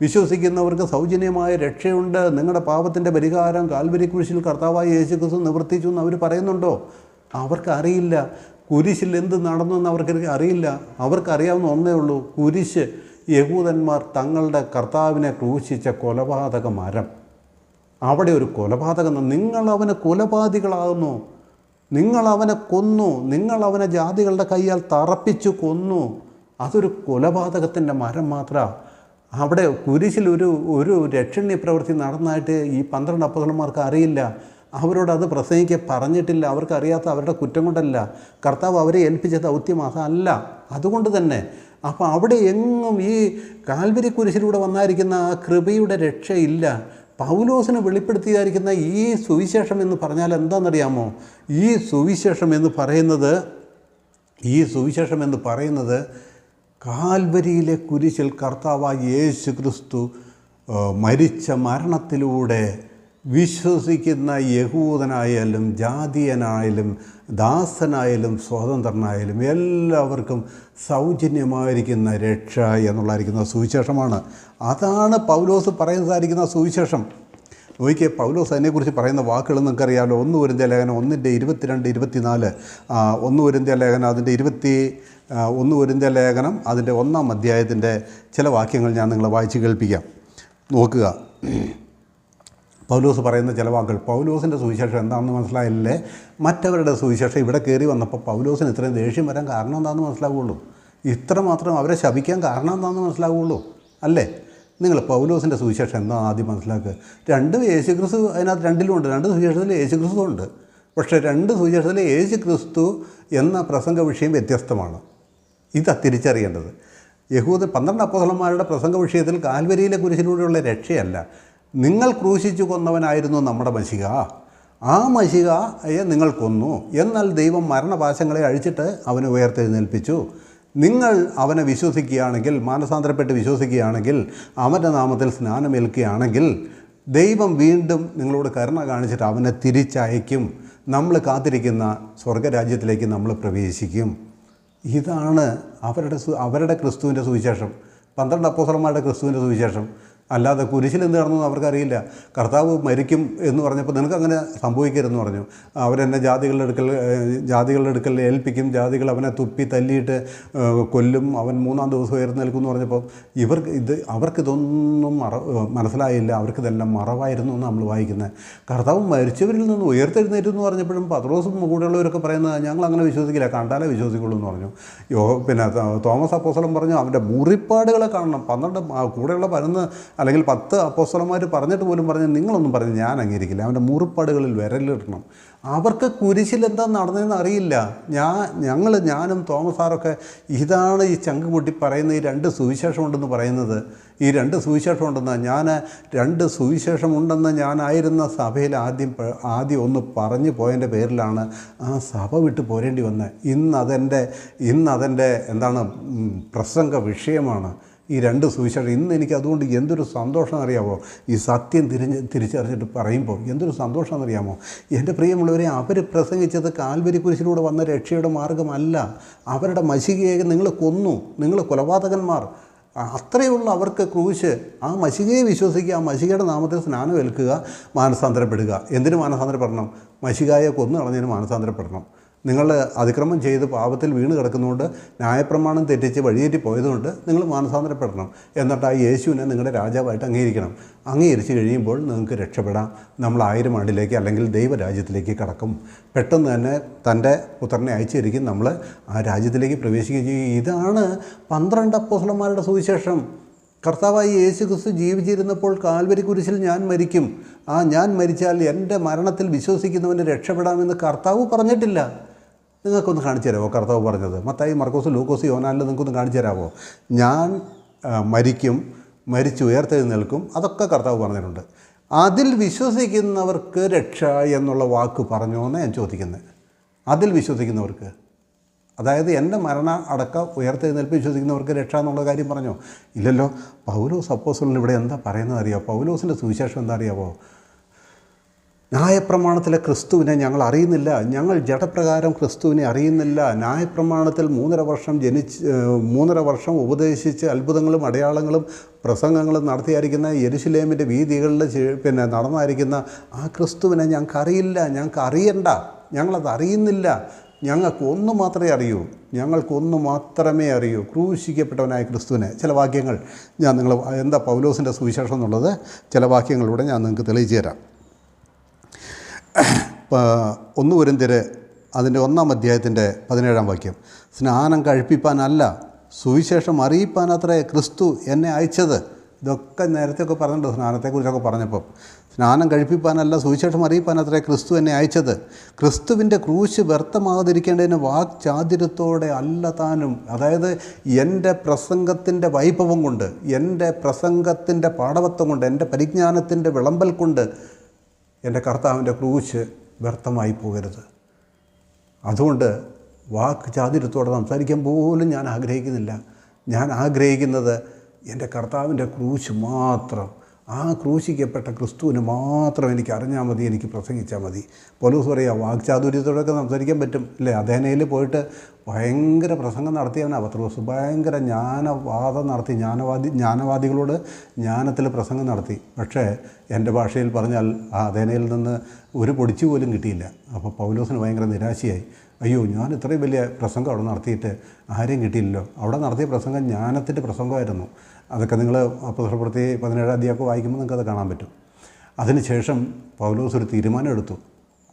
വിശ്വസിക്കുന്നവർക്ക് സൗജന്യമായ രക്ഷയുണ്ട്. നിങ്ങളുടെ പാപത്തിന്റെ പരിഹാരം കാൽവരി കുരിശിൽ കർത്താവായി യേശു ക്രിസ്തു നിവർത്തിച്ചു എന്ന് അവർ പറയുന്നുണ്ടോ? അവർക്കറിയില്ല. കുരിശിൽ എന്ത് നടന്നു എന്ന് അവർക്ക് അറിയില്ല. അവർക്കറിയാവുന്ന ഒന്നേ ഉള്ളൂ. കുരിശ് യഹൂദന്മാർ തങ്ങളുടെ കർത്താവിനെ ക്രൂശിച്ച കൊലപാതക മരം. അവിടെ ഒരു കൊലപാതകം നിങ്ങൾ അവനെ കൊലപാതകളാകുന്നു നിങ്ങൾ അവനെ കൊന്നു. നിങ്ങൾ അവനെ ജാതികളുടെ കൈയാൽ തറപ്പിച്ചു കൊന്നു. അതൊരു കൊലപാതകത്തിന്റെ മരം മാത്രമാണ് അവിടെ കുരിശിൽ ഒരു ഒരു രക്ഷണ്യ പ്രവൃത്തി നടന്നായിട്ട് ഈ പന്ത്രണ്ട് അപ്പതന്മാർക്ക് അറിയില്ല. അവരോട് അത് പ്രസംഗിക്കാൻ പറഞ്ഞിട്ടില്ല. അവർക്കറിയാത്ത അവരുടെ കുറ്റം കൊണ്ടല്ല. കർത്താവ് അവരെ ഏൽപ്പിച്ച ദൗത്യം അതല്ല. അതുകൊണ്ട് തന്നെ അപ്പോൾ അവിടെ എങ്ങും ഈ കാൽവരി കുരിശിലൂടെ വന്നായിരിക്കുന്ന ആ കൃപയുടെ രക്ഷയില്ല. പൗലോസിന് വെളിപ്പെടുത്തിയായിരിക്കുന്ന ഈ സുവിശേഷം എന്ന് പറഞ്ഞാൽ എന്താണെന്നറിയാമോ? ഈ സുവിശേഷം എന്ന് പറയുന്നത് ഈ സുവിശേഷം എന്ന് പറയുന്നത് കാൽവരിയിലെ കുരിശിൽ കർത്താവായ യേശു ക്രിസ്തു മരിച്ച മരണത്തിലൂടെ വിശ്വസിക്കുന്ന യഹൂദനായാലും ജാതീയനായാലും ദാസനായാലും സ്വതന്ത്രനായാലും എല്ലാവർക്കും സൗജന്യമായിരിക്കുന്ന രക്ഷ എന്നുള്ളതായിരിക്കുന്ന സുവിശേഷമാണ്. അതാണ് പൗലോസ് പറയുന്നതായിരിക്കുന്ന സുവിശേഷം. നോക്കിയേ പൗലോസ് അതിനെക്കുറിച്ച് പറയുന്ന വാക്കുകൾ നിങ്ങൾക്കറിയാമല്ലോ ഒന്ന് വരുന്ന ലേഖനം ഒന്നിന്റെ ഇരുപത്തിരണ്ട് ഇരുപത്തിനാല്. ഒന്ന് വരുന്ന ലേഖനം അതിന്റെ ഇരുപത്തി ഒന്ന് വരുന്ന ലേഖനം അതിന്റെ ഒന്നാം അധ്യായത്തിന്റെ ചില വാക്യങ്ങൾ ഞാൻ നിങ്ങളെ വായിച്ച് കേൾപ്പിക്കാം. നോക്കുക. പൗലോസ് പറയുന്ന ചില വാക്കുകൾ പൗലോസിന്റെ സുവിശേഷം എന്താണെന്ന് മനസ്സിലായില്ലേ? മറ്റവരുടെ സുവിശേഷം ഇവിടെ കയറി വന്നപ്പോൾ പൗലോസിന് ഇത്രയും ദേഷ്യം വരാൻ കാരണം എന്താണെന്ന് മനസ്സിലാവുള്ളൂ. ഇത്ര മാത്രം അവരെ ശപിക്കാൻ കാരണം എന്താണെന്ന് മനസ്സിലാവുള്ളൂ. അല്ലേ? നിങ്ങൾ പൗലോസിന്റെ സുവിശേഷം എന്താ ആദ്യം മനസ്സിലാക്കുക? രണ്ടും യേശുക്രിസ്തു അതിനകത്ത് രണ്ടിലുമുണ്ട് രണ്ട് സുവിശേഷത്തിൽ യേശു ക്രിസ്തു ഉണ്ട്. പക്ഷേ രണ്ട് സുവിശേഷത്തിൽ യേശു ക്രിസ്തു എന്ന പ്രസംഗ വിഷയം വ്യത്യസ്തമാണ്. ഇതാ തിരിച്ചറിയേണ്ടത്. യഹൂദ പന്ത്രണ്ട് അപ്പോസലന്മാരുടെ പ്രസംഗ വിഷയത്തിൽ കാൽവരിയിലെ കുരിശിലൂടെയുള്ള രക്ഷയല്ല. നിങ്ങൾ ക്രൂശിച്ചു കൊന്നവനായിരുന്നു നമ്മുടെ മഷിക. ആ മഷികയെ നിങ്ങൾ കൊന്നു. എന്നാൽ ദൈവം മരണപാശങ്ങളെ അഴിച്ചിട്ട് അവനെ ഉയർത്തെഴുന്നേൽപ്പിച്ചു. നിങ്ങൾ അവനെ വിശ്വസിക്കുകയാണെങ്കിൽ മാനസാന്തരപ്പെട്ട് വിശ്വസിക്കുകയാണെങ്കിൽ അവന്റെ നാമത്തിൽ സ്നാനമേൽക്കുകയാണെങ്കിൽ ദൈവം വീണ്ടും നിങ്ങളോട് കരുണ കാണിച്ചിട്ട് അവനെ തിരിച്ചയക്കും. നമ്മൾ കാത്തിരിക്കുന്ന സ്വർഗരാജ്യത്തിലേക്ക് നമ്മൾ പ്രവേശിക്കും. ഇതാണ് അവരുടെ അവരുടെ ക്രിസ്തുവിന്റെ സുവിശേഷം. പന്ത്രണ്ട് അപ്പോസലന്മാരുടെ ക്രിസ്തുവിന്റെ സുവിശേഷം. അല്ലാതെ കുരിശിൽ എന്ത് നടന്നു അവർക്കറിയില്ല. കർത്താവ് മരിക്കും എന്ന് പറഞ്ഞപ്പോൾ നിനക്ക് അങ്ങനെ സംഭവിക്കരുതെന്ന് പറഞ്ഞു. അവരെന്നെ ജാതികളുടെ അടുക്കൽ ജാതികളുടെ അടുക്കൽ ഏൽപ്പിക്കും. ജാതികൾ അവനെ തുപ്പി തല്ലിയിട്ട് കൊല്ലും. അവൻ മൂന്നാം ദിവസം ഉയർന്നേൽക്കും എന്ന് പറഞ്ഞപ്പോൾ ഇവർക്ക് ഇത് അവർക്കിതൊന്നും മറ മനസ്സിലായില്ല. അവർക്കിതെല്ലാം മറവായിരുന്നു എന്ന് നമ്മൾ വായിക്കുന്നത്. കർത്താവ് മരിച്ചവരിൽ നിന്ന് ഉയർത്തെഴുന്നേറ്റു എന്ന് പറഞ്ഞപ്പോഴും പത്രോസും കൂടെയുള്ളവരൊക്കെ പറയുന്നത് ഞങ്ങൾ അങ്ങനെ വിശ്വസിക്കില്ല. കണ്ടാലേ വിശ്വസിക്കുള്ളൂ എന്ന് പറഞ്ഞു. യോ പിന്നെ തോമസ് അപ്പോസലം പറഞ്ഞു അവന്റെ മുറിപ്പാടുകളെ കാണണം. പന്ത്രണ്ട് കൂടെയുള്ള പതിനൊന്ന് അല്ലെങ്കിൽ പത്ത് അപ്പോസ്തലന്മാർ പറഞ്ഞിട്ട് പോലും പറഞ്ഞു നിങ്ങളൊന്നും പറഞ്ഞു ഞാൻ അംഗീകരിക്കില്ല. അവന്റെ മുറിപ്പാടുകളിൽ വിരലിടണം. അവർക്ക് കുരിശിൽ എന്താ നടന്നതെന്ന് അറിയില്ല. ഞാൻ ഞങ്ങൾ ഞാനും തോമസ് സാറൊക്കെ ഇതാണ് ഈ ചങ്ക് പൊട്ടി പറയുന്ന ഈ രണ്ട് സുവിശേഷമുണ്ടെന്ന് പറയുന്നത്. ഈ രണ്ട് സുവിശേഷമുണ്ടെന്ന് ഞാൻ രണ്ട് സുവിശേഷമുണ്ടെന്ന് ഞാനായിരുന്ന സഭയിൽ ആദ്യം ആദ്യം ഒന്ന് പറഞ്ഞു പോയതിന്റെ പേരിലാണ് ആ സഭ വിട്ട് പോരേണ്ടി വന്നത്. ഇന്നതെന്റെ ഇന്നതെന്റെ എന്താണ് പ്രസംഗ വിഷയമാണ്. ഈ രണ്ട് സുവിശേഷം ഇന്ന് എനിക്ക് അതുകൊണ്ട് എന്തൊരു സന്തോഷം അറിയാമോ? ഈ സത്യം തിരിഞ്ഞ് തിരിച്ചറിഞ്ഞിട്ട് പറയുമ്പോൾ എന്തൊരു സന്തോഷം അറിയാമോ? എന്റെ പ്രിയമുള്ളവരെ അവർ പ്രസംഗിച്ചത് കാൽവരി കുരിശിലൂടെ വന്ന രക്ഷയുടെ മാർഗമല്ല അവരുടെ മശികയെ നിങ്ങൾ കൊന്നു. നിങ്ങൾ കൊലപാതകന്മാർ. അത്രയുള്ള അവർക്ക് ക്രൂശ്. ആ മശികയെ വിശ്വസിക്കുക ആ മശികയുടെ നാമത്തിൽ സ്നാനം ഏൽക്കുക മാനസാന്തരപ്പെടുക. എന്തിനു മാനസാന്തരപ്പെടണം? മശികായെ കൊന്നു കളഞ്ഞതിന് മാനസാന്തരപ്പെടണം. നിങ്ങൾ അതിക്രമം ചെയ്ത് പാപത്തിൽ വീണ് കിടക്കുന്നതുകൊണ്ട് ന്യായപ്രമാണം തെറ്റിച്ച് വഴിയേറ്റി പോയതുകൊണ്ട് നിങ്ങൾ മാനസാന്തരപ്പെടണം. എന്നിട്ട് ആ യേശുവിനെ നിങ്ങളുടെ രാജാവായിട്ട് അംഗീകരിക്കണം. അംഗീകരിച്ച് കഴിയുമ്പോൾ നിങ്ങൾക്ക് രക്ഷപ്പെടാം. നമ്മൾ ആയിരം ആണ്ടിലേക്ക് അല്ലെങ്കിൽ ദൈവരാജ്യത്തിലേക്ക് കടക്കും. പെട്ടെന്ന് തന്നെ തന്റെ പുത്രനെ അയച്ചിരിക്കും. നമ്മൾ ആ രാജ്യത്തിലേക്ക് പ്രവേശിക്കുകയും ചെയ്യും. ഇതാണ് പന്ത്രണ്ട് അപ്പോസ്ലന്മാരുടെ സുവിശേഷം. കർത്താവായി യേശു ക്രിസ്തു ജീവിച്ചിരുന്നപ്പോൾ കാൽവരി കുരിശിൽ ഞാൻ മരിക്കും. ആ ഞാൻ മരിച്ചാൽ എന്റെ മരണത്തിൽ വിശ്വസിക്കുന്നവന് രക്ഷപ്പെടാമെന്ന് കർത്താവ് പറഞ്ഞിട്ടില്ല. നിങ്ങൾക്കൊന്ന് കാണിച്ചു തരാമോ കർത്താവ് പറഞ്ഞത്. മത്തായി മർക്കോസ് ലൂക്കോസ് യോനാലിൽ നിങ്ങൾക്കൊന്ന് കാണിച്ചു തരാമോ ഞാൻ മരിക്കും മരിച്ചു ഉയർത്തെഴുന്നേൽക്കും അതൊക്കെ കർത്താവ് പറഞ്ഞിട്ടുണ്ട്. അതിൽ വിശ്വസിക്കുന്നവർക്ക് രക്ഷ എന്നുള്ള വാക്ക് പറഞ്ഞോ എന്ന് ഞാൻ ചോദിക്കുന്നത് അതിൽ വിശ്വസിക്കുന്നവർക്ക്. അതായത് എന്റെ മരണ അടക്ക ഉയർത്തെഴുന്നേൽപ്പ് വിശ്വസിക്കുന്നവർക്ക് രക്ഷ എന്നുള്ള കാര്യം പറഞ്ഞോ? ഇല്ലല്ലോ. പൗലോസ് അപ്പോസ്റ്റലിന് ഇവിടെ എന്താ പറയുന്നത് അറിയാമോ പൗലോസിന്റെ സുവിശേഷം എന്താ അറിയാമോ ന്യായപ്രമാണത്തിലെ ക്രിസ്തുവിനെ ഞങ്ങൾ അറിയുന്നില്ല. ഞങ്ങൾ ജഡപ്രകാരം ക്രിസ്തുവിനെ അറിയുന്നില്ല. ന്യായപ്രമാണത്തിൽ മൂന്നര വർഷം ജനിച്ച് മൂന്നര വർഷം ഉപദേശിച്ച് അത്ഭുതങ്ങളും അടയാളങ്ങളും പ്രസംഗങ്ങളും നടത്തിയായിരിക്കുന്ന യെരുശലേമിന്റെ വീതികളിൽ പിന്നെ നടന്നായിരിക്കുന്ന ആ ക്രിസ്തുവിനെ ഞങ്ങൾക്ക് അറിയില്ല. ഞങ്ങൾക്ക് അറിയണ്ട. ഞങ്ങളത് അറിയുന്നില്ല. ഞങ്ങൾക്ക് ഒന്ന് മാത്രമേ അറിയൂ. ഞങ്ങൾക്കൊന്ന് മാത്രമേ അറിയൂ. ക്രൂശിക്കപ്പെട്ടവനായ ക്രിസ്തുവിനെ. ചില വാക്യങ്ങൾ ഞാൻ നിങ്ങൾ എന്താ പൗലോസിന്റെ സുവിശേഷം എന്നുള്ളത്? ചില വാക്യങ്ങളിലൂടെ ഞാൻ നിങ്ങൾക്ക് തെളിയിച്ചു തരാം. ഒന്ന് വരുന്തിര് അതിന്റെ ഒന്നാം അധ്യായത്തിന്റെ പതിനേഴാം വാക്യം. സ്നാനം കഴിപ്പിപ്പാനല്ല സുവിശേഷം അറിയിപ്പാൻ അത്രേ ക്രിസ്തു എന്നെ അയച്ചത്. ഇതൊക്കെ നേരത്തെ ഒക്കെ പറഞ്ഞിട്ടുണ്ട് സ്നാനത്തെക്കുറിച്ചൊക്കെ പറഞ്ഞപ്പം. സ്നാനം കഴിപ്പിപ്പാനല്ല സുവിശേഷം അറിയിപ്പാൻ അത്രേ ക്രിസ്തു എന്നെ അയച്ചത്. ക്രിസ്തുവിന്റെ ക്രൂശ് വ്യർത്ഥമാകാതിരിക്കേണ്ടതിന് വാക്ചാതിരത്തോടെ അല്ല താനും. അതായത് എന്റെ പ്രസംഗത്തിന്റെ വൈഭവം കൊണ്ട് എന്റെ പ്രസംഗത്തിന്റെ പാടവത്വം കൊണ്ട് എന്റെ പരിജ്ഞാനത്തിന്റെ വിളമ്പൽ കൊണ്ട് എന്റെ കർത്താവിന്റെ ക്രൂശ് വ്യർത്ഥമായി പോകരുത്. അതുകൊണ്ട് വാക്ക് ചാതിരത്തോടെ സംസാരിക്കാൻ പോലും ഞാൻ ആഗ്രഹിക്കുന്നില്ല. ഞാൻ ആഗ്രഹിക്കുന്നത് എന്റെ കർത്താവിന്റെ ക്രൂശ് മാത്രം ആ ക്രൂശിക്കപ്പെട്ട ക്രിസ്തുവിന് മാത്രം എനിക്ക് അറിഞ്ഞാൽ മതി എനിക്ക് പ്രസംഗിച്ചാൽ മതി. പോലീസ് പറയാം വാക്ചാതുര്യത്തോടൊക്കെ സംസാരിക്കാൻ പറ്റും. അല്ലേ അദ്ദേഹനയിൽ പോയിട്ട് ഭയങ്കര പ്രസംഗം നടത്തിയവനാ. പത്രോസ് ഭയങ്കര ജ്ഞാനവാദം നടത്തി ജ്ഞാനവാദി ജ്ഞാനവാദികളോട് ജ്ഞാനത്തിൽ പ്രസംഗം നടത്തി. പക്ഷേ എന്റെ ഭാഷയിൽ പറഞ്ഞാൽ ആ അതേനയിൽ നിന്ന് ഒരു പൊടിച്ചു പോലും കിട്ടിയില്ല. അപ്പോൾ പൗലോസിന് ഭയങ്കര നിരാശയായി. അയ്യോ ഞാൻ ഇത്രയും വലിയ പ്രസംഗം അവിടെ നടത്തിയിട്ട് ആരെയും കിട്ടിയില്ലല്ലോ. അവിടെ നടത്തിയ പ്രസംഗം ജ്ഞാനത്തിന്റെ പ്രസംഗമായിരുന്നു. അതൊക്കെ നിങ്ങൾ പുസ്തകപ്രവൃത്തി പതിനേഴാം അധ്യായമൊക്കെ വായിക്കുമ്പോൾ നിങ്ങൾക്കത് കാണാൻ പറ്റും. അതിനുശേഷം പൗലോസ് ഒരു തീരുമാനം എടുത്തു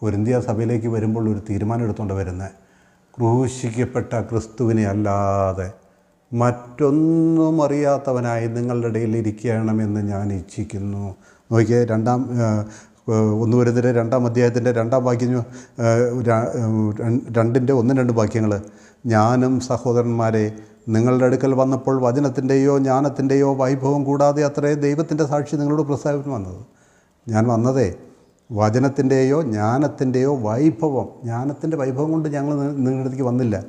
കൊരിന്തിയ സഭയിലേക്ക് വരുമ്പോൾ ഒരു തീരുമാനം എടുത്തുകൊണ്ട് വരുന്നത് ക്രൂശിക്കപ്പെട്ട ക്രിസ്തുവിനെ അല്ലാതെ മറ്റൊന്നും അറിയാത്തവനായി നിങ്ങളുടെ ഇടയിൽ ഇരിക്കണമെന്ന് ഞാൻ ഇച്ഛിക്കുന്നു. നോക്കിയേ രണ്ടാം ഒന്ന് വരുന്നതിന്റെ രണ്ടാം അധ്യായത്തിന്റെ രണ്ടാം വാക്യം രണ്ടിന്റെ ഒന്നും രണ്ട് വാക്യങ്ങൾ ഞാനും സഹോദരന്മാരെ നിങ്ങളുടെ അടുക്കൽ വന്നപ്പോൾ വചനത്തിന്റെയോ ജ്ഞാനത്തിന്റെയോ വൈഭവം കൂടാതെ അത്രേ ദൈവത്തിന്റെ സാക്ഷി നിങ്ങളോട് പ്രസ്താവിന് വന്നത്. ഞാൻ വന്നതേ വചനത്തിന്റെയോ ജ്ഞാനത്തിന്റെയോ വൈഭവം ജ്ഞാനത്തിന്റെ വൈഭവം കൊണ്ട് ഞങ്ങൾ നിങ്ങളുടെ അടുത്തേക്ക് വന്നില്ല.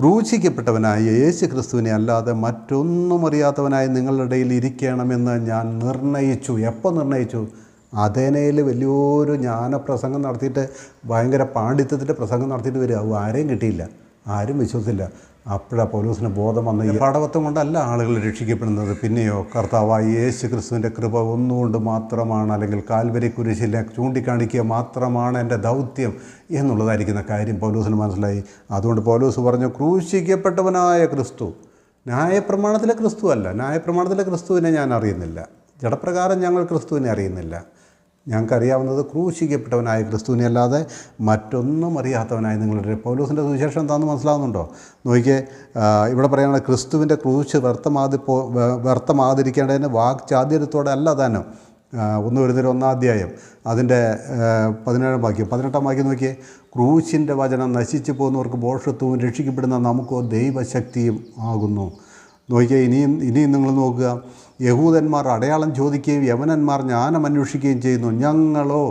ക്രൂശിക്കപ്പെട്ടവനായ യേശു ക്രിസ്തുവിനെ അല്ലാതെ മറ്റൊന്നും അറിയാത്തവനായി നിങ്ങളുടെ ഇടയിൽ ഇരിക്കണമെന്ന് ഞാൻ നിർണയിച്ചു. എപ്പോൾ നിർണയിച്ചു? അതേനയിൽ വലിയൊരു ജ്ഞാനപ്രസംഗം നടത്തിയിട്ട് ഭയങ്കര പാണ്ഡിത്യത്തിന്റെ പ്രസംഗം നടത്തിയിട്ട് വരിക. ആരെയും കിട്ടിയില്ല. ആരും വിശ്വസിച്ചില്ല. അപ്പോഴാണ് പൗലോസിന് ബോധം വന്ന ഈ പാടവത്വം കൊണ്ടല്ല ആളുകൾ രക്ഷിക്കപ്പെടുന്നത്. പിന്നെയോ കർത്താവായ യേശു ക്രിസ്തുവിന്റെ കൃപ ഒന്നുകൊണ്ട് മാത്രമാണ് അല്ലെങ്കിൽ കാൽവരി കുരിശിലെ ചൂണ്ടിക്കാണിക്കുക മാത്രമാണ് എന്റെ ദൗത്യം എന്നുള്ളതായിരിക്കുന്ന കാര്യം പൗലോസിന് മനസ്സിലായി. അതുകൊണ്ട് പൗലോസ് പറഞ്ഞു ക്രൂശിക്കപ്പെട്ടവനായ ക്രിസ്തു ന്യായപ്രമാണത്തിലെ ക്രിസ്തു അല്ല. ന്യായപ്രമാണത്തിലെ ക്രിസ്തുവിനെ ഞാൻ അറിയുന്നില്ല. ജഡപ്രകാരം ഞങ്ങൾ ക്രിസ്തുവിനെ അറിയുന്നില്ല. ഞങ്ങൾക്കറിയാവുന്നത് ക്രൂശിക്കപ്പെട്ടവനായ ക്രിസ്തുവിനെ അല്ലാതെ മറ്റൊന്നും അറിയാത്തവനായ നിങ്ങളുടെ പൗലോസിന്റെ സുവിശേഷം എന്താണെന്ന് മനസ്സിലാവുന്നുണ്ടോ? നോക്കിയേ ഇവിടെ പറയുന്നത് ക്രിസ്തുവിന്റെ ക്രൂശ് വ്യർത്ഥമാതി പോ വ്യ- വ്യർത്ഥമാതിരിക്കേണ്ടതിന് വാക്ചാദ്യത്തോടെ അല്ല താനും. ഒന്ന് വരുന്നൊരു ഒന്നാം അധ്യായം. അതിന്റെ പതിനേഴാം വാക്യം. പതിനെട്ടാം വാക്യം നോക്കിയേ ക്രൂശിന്റെ വചനം നശിച്ചു പോകുന്നവർക്ക് ബോഷത്വവും രക്ഷിക്കപ്പെടുന്ന നമുക്കോ ദൈവശക്തിയും ആകുന്നു. നോക്കിയാൽ ഇനിയും ഇനിയും നിങ്ങൾ നോക്കുക. യഹൂദന്മാർ അടയാളം ചോദിക്കുകയും യവനന്മാർ ജ്ഞാനം അന്വേഷിക്കുകയും ചെയ്യുന്നു. ഞങ്ങളോ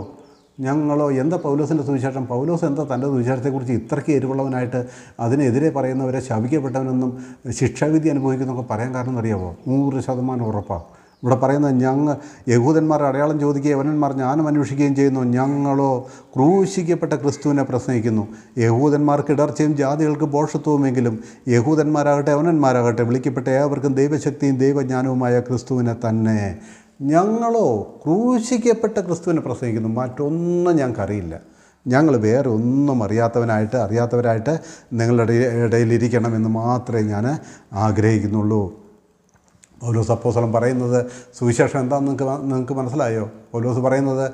ഞങ്ങളോ എന്താ പൗലോസിന്റെ സുവിശേഷം? പൗലോസ് എന്താ തന്റെ സുവിശേഷത്തെക്കുറിച്ച് ഇത്രയ്ക്ക് എരിവുള്ളവനായിട്ട് അതിനെതിരെ പറയുന്നവരെ ശവിക്കപ്പെട്ടവനെന്നും ശിക്ഷാവിധി അനുഭവിക്കുന്നൊക്കെ പറയാൻ കാരണം എന്നറിയാമോ നൂറ് ശതമാനം ഉറപ്പാണ് ഇവിടെ പറയുന്നത് ഞങ്ങൾ യഹൂദന്മാർ അടയാളം ചോദിക്കുകയും യവനന്മാർ ജ്ഞാനം അന്വേഷിക്കുകയും ചെയ്യുന്നു. ഞങ്ങളോ ക്രൂശിക്കപ്പെട്ട ക്രിസ്തുവിനെ പ്രസംഗിക്കുന്നു യഹൂദന്മാർക്ക് ഇടർച്ചയും ജാതികൾക്ക് ബോഷത്വവുമെങ്കിലും യഹൂദന്മാരാകട്ടെ യവനന്മാരാകട്ടെ വിളിക്കപ്പെട്ട ഏവർക്കും ദൈവശക്തിയും ദൈവജ്ഞാനവുമായ ക്രിസ്തുവിനെ തന്നെ. ഞങ്ങളോ ക്രൂശിക്കപ്പെട്ട ക്രിസ്തുവിനെ പ്രസംഗിക്കുന്നു മറ്റൊന്നും ഞങ്ങൾക്കറിയില്ല ഞങ്ങൾ വേറെ ഒന്നും അറിയാത്തവനായിട്ട് അറിയാത്തവരായിട്ട് നിങ്ങളുടെ ഇടയിലിരിക്കണമെന്ന് മാത്രമേ ഞാൻ ആഗ്രഹിക്കുന്നുള്ളൂ. പൗലോസ് അപ്പോസ്തലൻ പറയുന്നത് സുവിശേഷം എന്താണെന്ന് നിങ്ങൾക്ക് നിങ്ങൾക്ക് മനസ്സിലായോ? പൗലോസ് പറയുന്നത്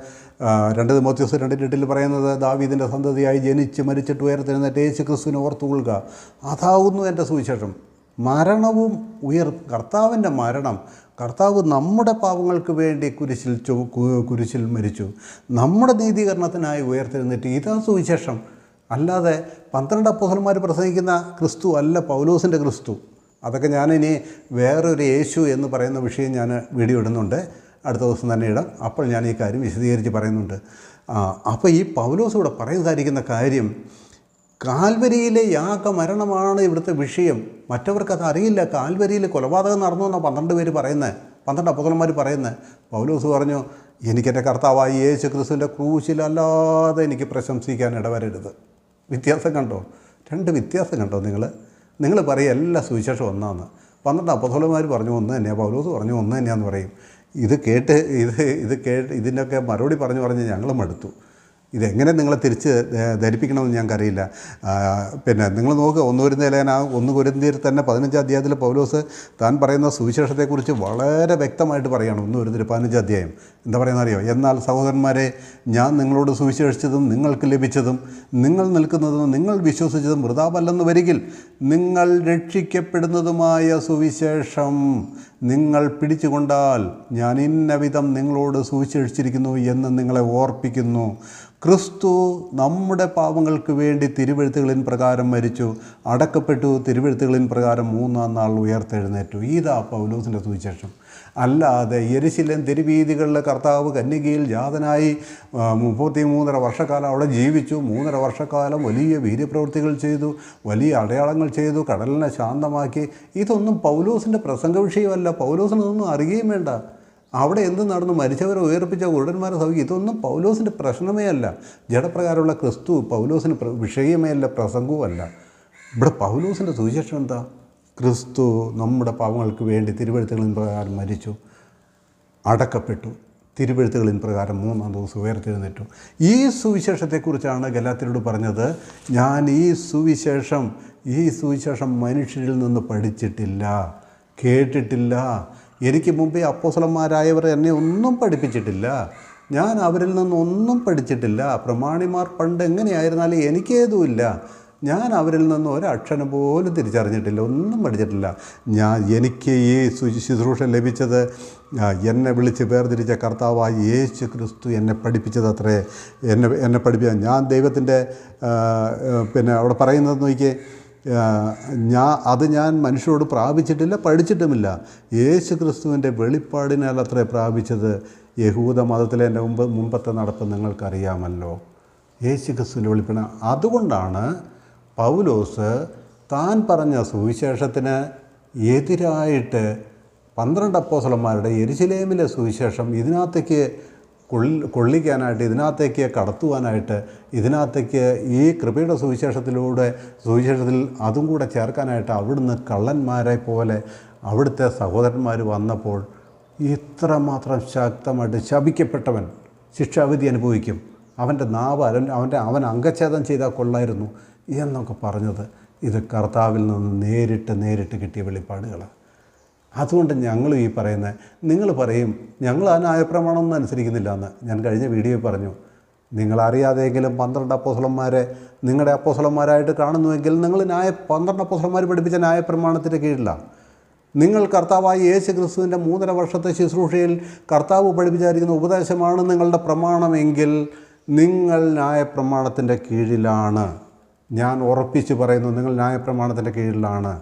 രണ്ട് തിമോത്യോസ് രണ്ടിന്റെ എട്ടിൽ പറയുന്നത് ദാവീദിന്റെ സന്തതിയായി ജനിച്ച് മരിച്ചിട്ട് ഉയർത്തിരുന്നിട്ട് യേശു ക്രിസ്തുവിനെ ഓർത്തുകൊള്ളുക അതാവുന്നു എന്റെ സുവിശേഷം. മരണവും ഉയർ കർത്താവിന്റെ മരണം. കർത്താവ് നമ്മുടെ പാവങ്ങൾക്ക് വേണ്ടി കുരിശിൽ കുരിശിൽ മരിച്ചു. നമ്മുടെ നീതീകരണത്തിനായി ഉയർത്തിരുന്നിട്ട് ഇതാ സുവിശേഷം. അല്ലാതെ പന്ത്രണ്ട് അപ്പോസന്മാർ പ്രസംഗിക്കുന്ന ക്രിസ്തു അല്ല പൗലോസിന്റെ ക്രിസ്തു. അതൊക്കെ ഞാനിനി വേറൊരു യേശു എന്ന് പറയുന്ന വിഷയം ഞാൻ വീഡിയോ ഇടുന്നുണ്ട്. അടുത്ത ദിവസം തന്നെ ഇടാം. അപ്പോൾ ഞാൻ ഈ കാര്യം വിശദീകരിച്ച് പറയുന്നുണ്ട്. അപ്പോൾ ഈ പൗലോസ് ഇവിടെ പറയുന്നതായിരിക്കുന്ന കാര്യം കാൽവരിയിലെ യാഗമരണമാണ് ഇവിടുത്തെ വിഷയം. അത് അറിയില്ല. കാൽവരിയിൽ കൊലപാതകം നടന്നു എന്നാണ് പന്ത്രണ്ട് പേര് പറയുന്നത്. പന്ത്രണ്ട് അപ്പുതന്മാർ പറയുന്നത്. പൗലോസ് പറഞ്ഞു എനിക്കെന്റെ കർത്താവായി യേശു ക്രിസ്തുവിന്റെ ക്രൂശിലല്ലാതെ എനിക്ക് പ്രശംസിക്കാൻ ഇടവരരുത്. വ്യത്യാസം കണ്ടോ? രണ്ട് വ്യത്യാസം കണ്ടോ നിങ്ങൾ? നിങ്ങൾ പറയും എല്ലാ സുവിശേഷം ഒന്നാന്ന്. പന്ത്രണ്ട് അപ്പതോലന്മാർ പറഞ്ഞു ഒന്ന് തന്നെയാണ് പൗലോസ് പറഞ്ഞു ഒന്ന് തന്നെയാന്ന് പറയും. ഇത് കേട്ട് ഇത് ഇത് കേട്ട് ഇതിന്റെയൊക്കെ മറുപടി പറഞ്ഞു പറഞ്ഞ് ഞങ്ങളും മടുത്തു. ഇതെങ്ങനെ നിങ്ങളെ തിരിച്ച് ധരിപ്പിക്കണമെന്ന് ഞങ്ങൾക്കറിയില്ല. പിന്നെ നിങ്ങൾ നോക്കുക ഒന്ന് വരുന്ന ലേന ഒന്ന് കുരുന്തിയിൽ തന്നെ പതിനഞ്ചാം അധ്യായത്തിൽ പൗലോസ് താൻ പറയുന്ന സുവിശേഷത്തെക്കുറിച്ച് വളരെ വ്യക്തമായിട്ട് പറയുകയാണ് ഒന്ന് വരുന്നതിൽ പതിനഞ്ചാം അധ്യായം. എന്താ പറയുന്നത് അറിയോ എന്നാൽ സഹോദരന്മാരെ ഞാൻ നിങ്ങളോട് സുവിശേഷിച്ചതും നിങ്ങൾക്ക് ലഭിച്ചതും നിങ്ങൾ നിൽക്കുന്നതും നിങ്ങൾ വിശ്വസിച്ചതും വൃതാവല്ലെന്ന് വരികിൽ നിങ്ങൾ രക്ഷിക്കപ്പെടുന്നതുമായ സുവിശേഷം. നിങ്ങൾ പിടിച്ചുകൊണ്ടാൽ ഞാൻ ഇന്നവിധം നിങ്ങളോട് സുവിശേഷിച്ചിരിക്കുന്നു എന്ന് നിങ്ങളെ ഓർപ്പിക്കുന്നു. ക്രിസ്തു നമ്മുടെ പാവങ്ങൾക്ക് വേണ്ടി തിരുവെഴുത്തുകളിൻ പ്രകാരം മരിച്ചു. അടക്കപ്പെട്ടു തിരുവെഴുത്തുകളിൻ പ്രകാരം മൂന്നാം നാൾ ഉയർത്തെഴുന്നേറ്റു. ഇതാ പൗലോസിന്റെ സുവിശേഷം. അല്ലാതെ എരിശിലൻ തിരുവീതികളിലെ കർത്താവ് കന്യകയിൽ ജാതനായി മുപ്പത്തി മൂന്നര വർഷക്കാലം അവിടെ ജീവിച്ചു. മൂന്നര വർഷക്കാലം വലിയ വീര്യപ്രവൃത്തികൾ ചെയ്തു വലിയ അടയാളങ്ങൾ ചെയ്തു കടലിനെ ശാന്തമാക്കി. ഇതൊന്നും പൗലോസിന്റെ പ്രസംഗ വിഷയമല്ല പൗലോസിനൊന്നും അറിയുകയും വേണ്ട. അവിടെ എന്ത് നടന്നു? മരിച്ചവരെ ഉയർപ്പിച്ച ഉടന്മാരെ സൗകര്യം ഇതൊന്നും പൗലോസിന്റെ പ്രശ്നമേ അല്ല. ജഡപ്രകാരമുള്ള ക്രിസ്തു പൗലോസിന് വിഷയമേ അല്ല പ്രസംഗവുമല്ല. ഇവിടെ പൗലോസിന്റെ സുവിശേഷം എന്താ? ക്രിസ്തു നമ്മുടെ പാവങ്ങൾക്ക് വേണ്ടി തിരുവഴുത്തുകളിൻ പ്രകാരം മരിച്ചു അടക്കപ്പെട്ടു. തിരുവഴുത്തുകളിൻ പ്രകാരം മൂന്നാം ദിവസം ഉയർത്തെഴുന്നേറ്റു. ഈ സുവിശേഷത്തെക്കുറിച്ചാണ് ഗലാത്തിനോട് പറഞ്ഞത് ഞാൻ ഈ സുവിശേഷം ഈ സുവിശേഷം മനുഷ്യരിൽ നിന്ന് പഠിച്ചിട്ടില്ല കേട്ടിട്ടില്ല. എനിക്ക് മുമ്പേ അപ്പോസലന്മാരായവർ എന്നെ ഒന്നും പഠിപ്പിച്ചിട്ടില്ല. ഞാൻ അവരിൽ നിന്നൊന്നും പഠിച്ചിട്ടില്ല. പ്രമാണിമാർ പണ്ട് എങ്ങനെയായിരുന്നാലും എനിക്കേതുമില്ല. ഞാൻ അവരിൽ നിന്ന് ഒരക്ഷരം പോലും തിരിച്ചറിഞ്ഞിട്ടില്ല ഒന്നും പഠിച്ചിട്ടില്ല. ഞാൻ എനിക്ക് ഈ ശുശ്രൂഷ ലഭിച്ചത് എന്നെ വിളിച്ച് വേർതിരിച്ച കർത്താവായി യേശു ക്രിസ്തു എന്നെ പഠിപ്പിച്ചത് അത്രേ എന്നെ എന്നെ പഠിപ്പിച്ച ഞാൻ ദൈവത്തിന്റെ പിന്നെ അവിടെ പറയുന്നത് നോക്കിയേ ഞാൻ അത് ഞാൻ മനുഷ്യരോട് പ്രാപിച്ചിട്ടില്ല പഠിച്ചിട്ടുമില്ല. യേശു ക്രിസ്തുവിന്റെ വെളിപ്പാടിനാൽ അത്രേ പ്രാപിച്ചത്. യഹൂദ മതത്തിലെ എന്റെ മുമ്പ് മുമ്പത്തെ നടപ്പ് നിങ്ങൾക്കറിയാമല്ലോ. യേശു ക്രിസ്തുവിന്റെ വെളിപ്പാട്. അതുകൊണ്ടാണ് പൗലോസ് താൻ പറഞ്ഞ സുവിശേഷത്തിന് എതിരായിട്ട് പന്ത്രണ്ട് അപ്പോസലന്മാരുടെ എരിശിലേമിലെ സുവിശേഷം ഇതിനകത്തേക്ക് കൊള്ളി കൊള്ളിക്കാനായിട്ട് ഇതിനകത്തേക്ക് കടത്തുവാനായിട്ട് ഇതിനകത്തേക്ക് ഈ കൃപയുടെ സുവിശേഷത്തിലൂടെ സുവിശേഷത്തിൽ അതും കൂടെ ചേർക്കാനായിട്ട് അവിടുന്ന് കള്ളന്മാരെ പോലെ അവിടുത്തെ സഹോദരന്മാർ വന്നപ്പോൾ ഇത്രമാത്രം ശക്തമായിട്ട് ശപിക്കപ്പെട്ടവൻ ശിക്ഷാവിധി അനുഭവിക്കും. അവന്റെ നാവ് അവൻ അവന്റെ അവൻ അംഗച്ഛേദം ചെയ്താൽ കൊള്ളായിരുന്നു. എന്നൊക്കെ പറഞ്ഞത് ഇത് കർത്താവിൽ നിന്ന് നേരിട്ട് നേരിട്ട് കിട്ടിയ വെളിപ്പാടുകളാണ്. അതുകൊണ്ട് ഞങ്ങളും ഈ പറയുന്നത് നിങ്ങൾ പറയും ഞങ്ങൾ ആ ന്യായപ്രമാണമൊന്നും അനുസരിക്കുന്നില്ല എന്ന് ഞാൻ കഴിഞ്ഞ വീഡിയോയിൽ പറഞ്ഞു. നിങ്ങളറിയാതെയെങ്കിലും പന്ത്രണ്ട് അപ്പോസലന്മാരെ നിങ്ങളുടെ അപ്പോസലന്മാരായിട്ട് കാണുന്നുവെങ്കിൽ നിങ്ങൾ ന്യായ പന്ത്രണ്ട് അപ്പോസലന്മാർ പഠിപ്പിച്ച ന്യായപ്രമാണത്തിന്റെ കീഴിലാണ് നിങ്ങൾ കർത്താവായി യേശു ക്രിസ്തുവിന്റെ മൂന്നര വർഷത്തെ ശുശ്രൂഷയിൽ കർത്താവ് പഠിപ്പിച്ചായിരിക്കുന്ന ഉപദേശമാണ് നിങ്ങളുടെ പ്രമാണമെങ്കിൽ നിങ്ങൾ ന്യായപ്രമാണത്തിന്റെ കീഴിലാണ്. ഞാൻ ഉറപ്പിച്ച് പറയുന്നു നിങ്ങൾ ന്യായപ്രമാണത്തിന്റെ കീഴിലാണ്.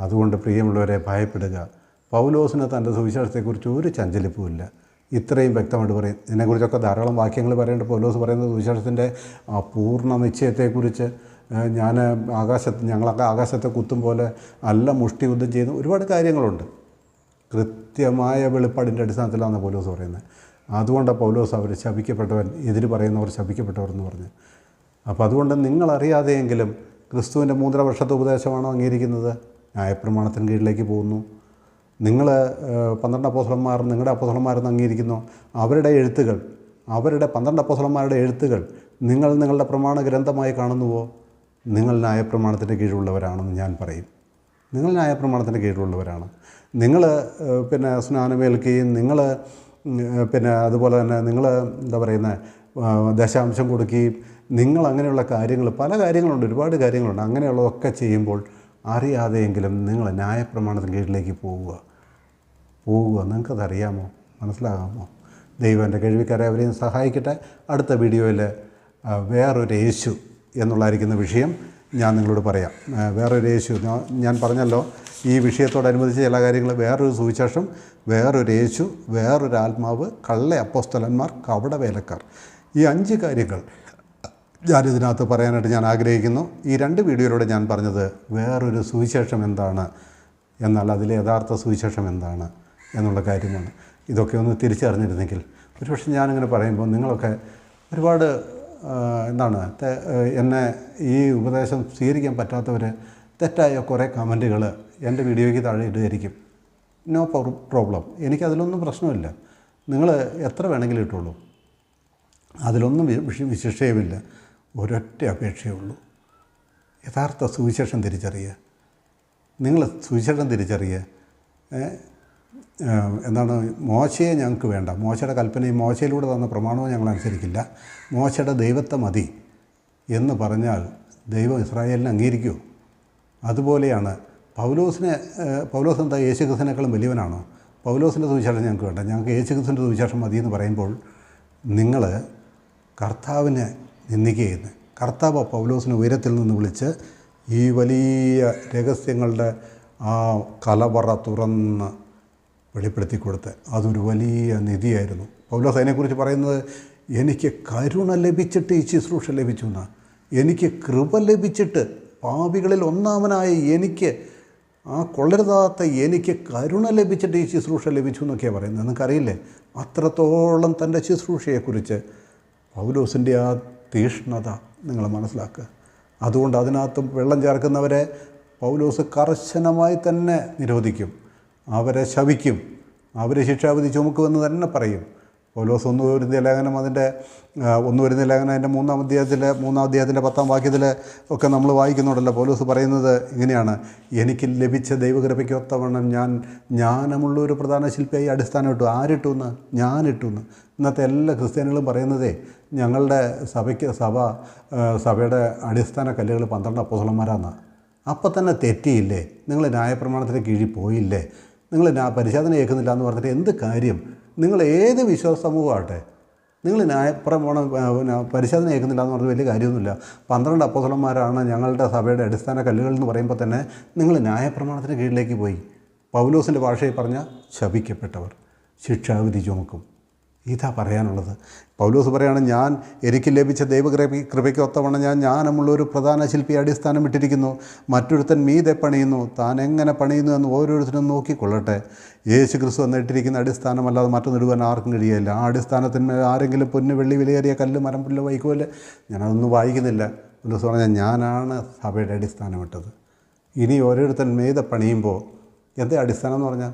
അതുകൊണ്ട് പ്രിയമുള്ളവരെ ഭയപ്പെടുക. പൗലോസിന് തന്റെ സുവിശേഷത്തെക്കുറിച്ച് ഒരു ചഞ്ചലിപ്പുമില്ല. ഇത്രയും വ്യക്തമായിട്ട് പറയും. ഇതിനെക്കുറിച്ചൊക്കെ ധാരാളം വാക്യങ്ങൾ പറയേണ്ട പൗലോസ് പറയുന്നത് സുവിശേഷത്തിന്റെ പൂർണ നിശ്ചയത്തെക്കുറിച്ച് ഞാൻ ആകാശത്ത് ഞങ്ങളൊക്കെ ആകാശത്തെ കുത്തും പോലെ അല്ല മുഷ്ടി യുദ്ധം ചെയ്യുന്ന ഒരുപാട് കാര്യങ്ങളുണ്ട്. കൃത്യമായ വെളിപ്പാടിന്റെ അടിസ്ഥാനത്തിലാണ് പൗലോസ് പറയുന്നത്. അതുകൊണ്ടാണ് പൗലോസ് അവർ ശപിക്കപ്പെട്ടവൻ എതിര് പറയുന്നവർ ശപിക്കപ്പെട്ടവർ എന്ന് പറഞ്ഞു അപ്പോൾ അതുകൊണ്ട് നിങ്ങളറിയാതെയെങ്കിലും ക്രിസ്തുവിന്റെ മൂന്നര വർഷത്തെ ഉപദേശമാണോ അംഗീകരിക്കുന്നത്? ന്യായപ്രമാണത്തിന് കീഴിലേക്ക് പോകുന്നു. നിങ്ങൾ പന്ത്രണ്ട് അപ്പോസലന്മാർ നിങ്ങളുടെ അപ്പോസലന്മാരെന്ന് അംഗീകരിക്കുന്നു. അവരുടെ എഴുത്തുകൾ അവരുടെ പന്ത്രണ്ട് അപ്പോസലന്മാരുടെ എഴുത്തുകൾ നിങ്ങൾ നിങ്ങളുടെ പ്രമാണ ഗ്രന്ഥമായി കാണുന്നുവോ? നിങ്ങൾ ന്യായപ്രമാണത്തിന്റെ കീഴിലുള്ളവരാണെന്ന് ഞാൻ പറയും. നിങ്ങൾ ന്യായപ്രമാണത്തിന്റെ കീഴിലുള്ളവരാണ്. നിങ്ങൾ പിന്നെ സ്നാനമേൽക്കുകയും നിങ്ങൾ പിന്നെ അതുപോലെ തന്നെ നിങ്ങൾ എന്താ പറയുന്നത് ദശാംശം കൊടുക്കുകയും നിങ്ങൾ അങ്ങനെയുള്ള കാര്യങ്ങൾ പല കാര്യങ്ങളുണ്ട് ഒരുപാട് കാര്യങ്ങളുണ്ട്. അങ്ങനെയുള്ളതൊക്കെ ചെയ്യുമ്പോൾ അറിയാതെയെങ്കിലും നിങ്ങൾ ന്യായപ്രമാണത്തിന് കീഴിലേക്ക് പോവുക. പോവുക. നിങ്ങൾക്കതറിയാമോ? മനസ്സിലാകാമോ? ദൈവം എന്റെ കഴിവിക്കാരെ അവരെയും സഹായിക്കട്ടെ. അടുത്ത വീഡിയോയിൽ വേറൊരു യേശു എന്നുള്ളതായിരിക്കുന്ന വിഷയം ഞാൻ നിങ്ങളോട് പറയാം. വേറൊരു യേശു. ഞാൻ- പറഞ്ഞല്ലോ ഈ വിഷയത്തോടനുബന്ധിച്ച് ചില കാര്യങ്ങൾ വേറൊരു സുവിശേഷം വേറൊരു യേശു വേറൊരു ആത്മാവ് കള്ള അപ്പോസ്തലന്മാർ കവട വേലക്കാർ ഈ അഞ്ച് കാര്യങ്ങൾ ഞാനിതിനകത്ത് പറയാനായിട്ട് ഞാൻ ആഗ്രഹിക്കുന്നു. ഈ രണ്ട് വീഡിയോയിലൂടെ ഞാൻ പറഞ്ഞത് വേറൊരു സുവിശേഷം എന്താണ്? എന്നാൽ അതിലെ യഥാർത്ഥ സുവിശേഷം എന്താണ്? എന്നുള്ള കാര്യമാണ്. ഇതൊക്കെ ഒന്ന് തിരിച്ചറിഞ്ഞിരുന്നെങ്കിൽ. ഒരുപക്ഷെ ഞാനിങ്ങനെ പറയുമ്പോൾ നിങ്ങളൊക്കെ ഒരുപാട് എന്താണ് എന്നെ ഈ ഉപദേശം സ്വീകരിക്കാൻ പറ്റാത്തവർ തെറ്റായ കുറേ കമന്റുകൾ എന്റെ വീഡിയോയ്ക്ക് താഴെ ഇടുമായിരിക്കും നോ പ്രോബ്ലം. എനിക്കതിലൊന്നും പ്രശ്നമില്ല. നിങ്ങൾ എത്ര വേണമെങ്കിലും ഇട്ടുള്ളൂ അതിലൊന്നും വി- വിഷ വിശിഷ്ടയുമില്ല ഒരൊറ്റ അപേക്ഷയേ ഉള്ളൂ. യഥാർത്ഥ സുവിശേഷം തിരിച്ചറിയുക. നിങ്ങൾ സുവിശേഷം തിരിച്ചറിയുക. എന്താണ് മോശയെ ഞങ്ങൾക്ക് വേണ്ട. മോശയുടെ കൽപ്പനയും മോശയിലൂടെ തന്ന പ്രമാണവും ഞങ്ങൾ അനുസരിക്കില്ല. മോശയുടെ ദൈവത്തെ മതി എന്ന് പറഞ്ഞാൽ ദൈവം ഇസ്രായേലിനെ അംഗീകരിക്കുമോ അതുപോലെയാണ് പൗലോസിനെ പൗലോസ് എന്താ യേശു വലിയവനാണോ? പൗലോസിന്റെ സുവിശേഷം ഞങ്ങൾക്ക് വേണ്ട. ഞങ്ങൾക്ക് യേശു സുവിശേഷം മതി എന്ന് പറയുമ്പോൾ നിങ്ങൾ കർത്താവിനെ നിന്ദിക്കുകയെന്ന് കർത്താവ് പൗലോസിനെ ഉയരത്തിൽ നിന്ന് വിളിച്ച് ഈ വലിയ രഹസ്യങ്ങളുടെ ആ കലവറ തുറന്ന് വെളിപ്പെടുത്തി കൊടുത്ത്. അതൊരു വലിയ നിധിയായിരുന്നു. പൗലോസ് അതിനെക്കുറിച്ച് പറയുന്നത് എനിക്ക് കരുണ ലഭിച്ചിട്ട് ഈ ശുശ്രൂഷ ലഭിച്ചു എന്നാണ് എനിക്ക് കൃപ ലഭിച്ചിട്ട് പാപികളിൽ ഒന്നാമനായ എനിക്ക് ആ കൊള്ളരുതാത്ത എനിക്ക് കരുണ ലഭിച്ചിട്ട് ഈ ശുശ്രൂഷ ലഭിച്ചു എന്നൊക്കെയാണ് പറയുന്നത്. നിങ്ങൾക്കറിയില്ലേ? അത്രത്തോളം തന്റെ ശുശ്രൂഷയെക്കുറിച്ച് പൗലോസിന്റെ ആ തീഷ്ണത നിങ്ങൾ മനസ്സിലാക്കുക. അതുകൊണ്ട് അതിനകത്ത് വെള്ളം ചേർക്കുന്നവരെ പൗലോസ് കർശനമായി തന്നെ നിരോധിക്കും. അവരെ ശവിക്കും അവരെ ശിക്ഷാവിധി ചുമക്കുമെന്ന് തന്നെ പറയും. പൗലോസ് ഒന്ന് വരുന്ന ലേഖനം അതിന്റെ ഒന്ന് വരുന്ന ലേഖനം അതിന്റെ മൂന്നാം അധ്യായത്തിൽ മൂന്നാം അധ്യായത്തിന്റെ പത്താം വാക്യത്തിൽ ഒക്കെ നമ്മൾ വായിക്കുന്നുണ്ടല്ലോ. പൗലോസ് പറയുന്നത് ഇങ്ങനെയാണ്. എനിക്ക് ലഭിച്ച ദൈവകൃപയ്ക്ക് ഒത്തവണ്ണം ഞാൻ ജ്ഞാനമുള്ള ഒരു പ്രധാന ശില്പിയായി അടിസ്ഥാനം ഇട്ടു ഞാനിട്ടു എന്ന് ഇന്നത്തെ എല്ലാ ക്രിസ്ത്യാനികളും പറയുന്നതേ ഞങ്ങളുടെ സഭയ്ക്ക് സഭ സഭയുടെ അടിസ്ഥാന കല്ലുകൾ പന്ത്രണ്ട് അപ്പോസളന്മാരാന്നാണ് അപ്പം തന്നെ തെറ്റിയില്ലേ? നിങ്ങൾ ന്യായപ്രമാണത്തിന് കീഴിൽ പോയില്ലേ? നിങ്ങൾ പരിശോധന കേൾക്കുന്നില്ല എന്ന് പറഞ്ഞിട്ട് എന്ത് കാര്യം? നിങ്ങൾ ഏത് വിശ്വാസ സമൂഹമാകട്ടെ നിങ്ങൾ ന്യായപ്രമാണം പിന്നെ പരിശോധന കേൾക്കുന്നില്ല എന്ന് പറഞ്ഞാൽ വലിയ കാര്യമൊന്നുമില്ല. പന്ത്രണ്ട് അപ്പോസലന്മാരാണ് ഞങ്ങളുടെ സഭയുടെ അടിസ്ഥാന കല്ലുകൾ എന്ന് പറയുമ്പോൾ തന്നെ നിങ്ങൾ ന്യായപ്രമാണത്തിന് കീഴിലേക്ക് പോയി. പൗലോസിന്റെ ഭാഷയിൽ പറഞ്ഞാൽ ശപിക്കപ്പെട്ടവർ ശിക്ഷാവിധി ചുമക്കും. ഇതാ പറയാനുള്ളത്. പൗലോസ് പറയാണ് ഞാൻ എനിക്ക് ലഭിച്ച ദൈവകൃപി കൃപയ്ക്കൊത്തവണ ഞാൻ ജ്ഞാനമുള്ള ഒരു പ്രധാന ശില്പി അടിസ്ഥാനം ഇട്ടിരിക്കുന്നു. മറ്റൊരുത്തൻ മീതെ പണിയുന്നു. താൻ എങ്ങനെ പണിയുന്നു എന്ന് ഓരോരുത്തരും നോക്കിക്കൊള്ളട്ടെ. യേശു ക്രിസ്തു എന്നിട്ടിരിക്കുന്ന അടിസ്ഥാനമല്ലാതെ മറ്റൊന്നിടുവാൻ ആർക്കും കഴിയില്ല ആ അടിസ്ഥാനത്തിന്മേൽ ആരെങ്കിലും പൊന്ന് വെള്ളി വിലയേറിയ കല്ല് മരം പുല്ല് വൈക്കുമല്ലേ ഞാനതൊന്നും വായിക്കുന്നില്ല. പൗലോസ് പറഞ്ഞാൽ ഞാനാണ് സഭയുടെ അടിസ്ഥാനം ഇട്ടത്. ഇനി ഓരോരുത്തൻ മീതെ പണിയുമ്പോൾ എന്താ അടിസ്ഥാനം എന്ന് പറഞ്ഞാൽ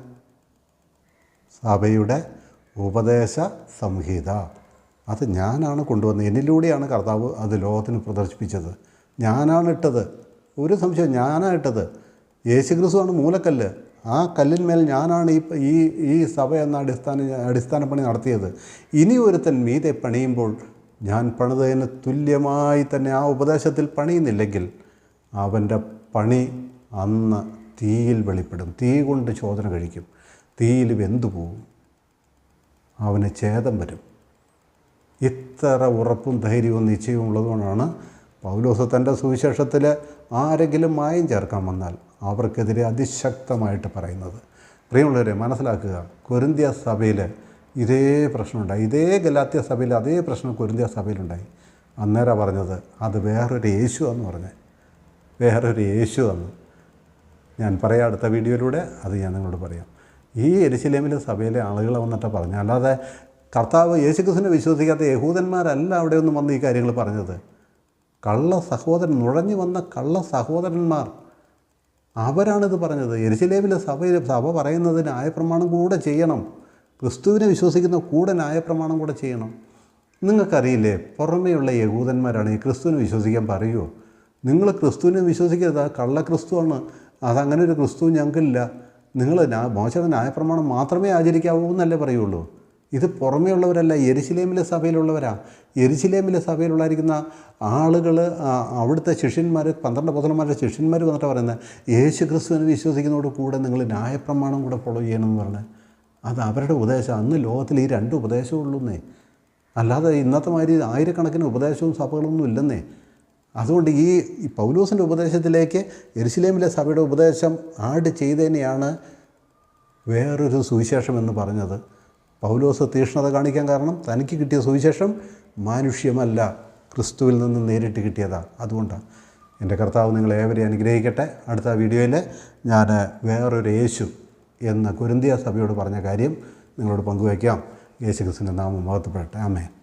സഭയുടെ ഉപദേശ സംഹിത അത് ഞാനാണ് കൊണ്ടുവന്നത്. എന്നിലൂടെയാണ് കർത്താവ് അത് ലോകത്തിന് പ്രദർശിപ്പിച്ചത്. ഞാനാണ് ഇട്ടത്. ഒരു സംശയം ഞാനാണ് ഇട്ടത്. യേശുക്രിസ്തുവാണ് മൂലക്കല്ല്. ആ കല്ലിന്മേൽ ഞാനാണ് ഈ ഈ ഈ സഭ എന്ന അടിസ്ഥാന അടിസ്ഥാന പണി നടത്തിയത്. ഇനി ഒരുത്തൻ മീതെ പണിയുമ്പോൾ ഞാൻ പണിതതിന് തുല്യമായി തന്നെ ആ ഉപദേശത്തിൽ പണിയുന്നില്ലെങ്കിൽ അവന്റെ പണി അന്ന് തീയിൽ വെളിപ്പെടും. തീ കൊണ്ട് ചോദന കഴിക്കും. തീയിൽ വെന്തു പോകും അവന് ഛേദം വരും. ഇത്ര ഉറപ്പും ധൈര്യവും നിശ്ചയവും ഉള്ളതുകൊണ്ടാണ് പൗലോസ് തന്റെ സുവിശേഷത്തിൽ ആരെങ്കിലും മായം ചേർക്കാൻ വന്നാൽ അവർക്കെതിരെ അതിശക്തമായിട്ട് പറയുന്നത്. പ്രിയമുള്ളവരെ മനസ്സിലാക്കുക കൊരിന്ത്യ സഭയിൽ ഇതേ പ്രശ്നമുണ്ടായി. ഇതേ ഗലാത്യ സഭയിൽ അതേ പ്രശ്നം കൊരിന്ത്യ സഭയിലുണ്ടായി. അന്നേരം പറഞ്ഞത് അത് വേറൊരു യേശു എന്ന് പറഞ്ഞത് വേറൊരു യേശു എന്ന് ഞാൻ പറയാം അടുത്ത വീഡിയോയിലൂടെ അത് ഞാൻ നിങ്ങളോട് പറയാം. ഈ എരിശിലേമിലെ സഭയിലെ ആളുകൾ വന്നിട്ട് പറഞ്ഞു അല്ലാതെ കർത്താവ് യേശുക്രിസ്തുവിനെ വിശ്വസിക്കാത്ത യഹൂദന്മാരല്ല അവിടെ ഒന്നും വന്ന് ഈ കാര്യങ്ങൾ പറഞ്ഞത്. കള്ള സഹോദരൻ നുഴഞ്ഞു വന്ന കള്ള സഹോദരന്മാർ. അവരാണിത് പറഞ്ഞത്. എരിശിലേമിലെ സഭയിൽ സഭ പറയുന്നത് ന്യായപ്രമാണം കൂടെ ചെയ്യണം. ക്രിസ്തുവിനെ വിശ്വസിക്കുന്ന കൂടെ ന്യായപ്രമാണം കൂടെ ചെയ്യണം. നിങ്ങൾക്കറിയില്ലേ പുറമേയുള്ള യഹൂദന്മാരാണ് ഈ ക്രിസ്തുവിനെ വിശ്വസിക്കാൻ പറയുമോ നിങ്ങൾ ക്രിസ്തുവിനെ വിശ്വസിക്കരുത്. കള്ള ക്രിസ്തുവാണ് അതങ്ങനെ ഒരു ക്രിസ്തു ഞങ്ങൾക്കില്ല. നിങ്ങൾ മോശയുടെ ന്യായപ്രമാണം മാത്രമേ ആചരിക്കാവൂ എന്നല്ലേ പറയുള്ളൂ. ഇത് പുറമേ ഉള്ളവരല്ല എരിശിലേമിലെ സഭയിലുള്ളവരാ. എരിശിലേമിലെ സഭയിലുള്ളായിരിക്കുന്ന ആളുകൾ അവിടുത്തെ ശിഷ്യന്മാർ പന്ത്രണ്ട് പതിനൊന്മാരുടെ ശിഷ്യന്മാർ വന്നിട്ട് പറയുന്നത് യേശു ക്രിസ്തുവിനെ വിശ്വസിക്കുന്നതോട് കൂടെ നിങ്ങൾ ന്യായപ്രമാണം കൂടെ ഫോളോ ചെയ്യണമെന്ന് പറഞ്ഞ്. അത് അവരുടെ ഉപദേശം. അന്ന് ലോകത്തിൽ ഈ രണ്ട് ഉപദേശമുള്ളൂന്നേ അല്ലാതെ ഇന്നത്തെ മാതിരി ആയിരക്കണക്കിന് ഉപദേശവും സഭകളൊന്നും ഇല്ലെന്നേ. അതുകൊണ്ട് ഈ പൗലൂസിന്റെ ഉപദേശത്തിലേക്ക് എരുസലേമിലെ സഭയുടെ ഉപദേശം ആഡ് ചെയ്തതിനെയാണ് വേറൊരു സുവിശേഷം എന്ന് പറഞ്ഞത്. പൗലോസ് തീഷ്ണത കാണിക്കാൻ കാരണം തനിക്ക് കിട്ടിയ സുവിശേഷം മാനുഷ്യമല്ല ക്രിസ്തുവിൽ നിന്ന് നേരിട്ട് കിട്ടിയതാണ് അതുകൊണ്ടാണ് എന്റെ കർത്താവ് നിങ്ങളെ ഏവരെയും അനുഗ്രഹിക്കട്ടെ. അടുത്ത വീഡിയോയിൽ ഞാൻ വേറൊരു യേശു എന്ന കുരുന്തിയ സഭയോട് പറഞ്ഞ കാര്യം നിങ്ങളോട് പങ്കുവയ്ക്കാം. യേശു ക്രിസ്തുവിന്റെ നാമം മഹത്വപ്പെടട്ടെ. ആമേൻ.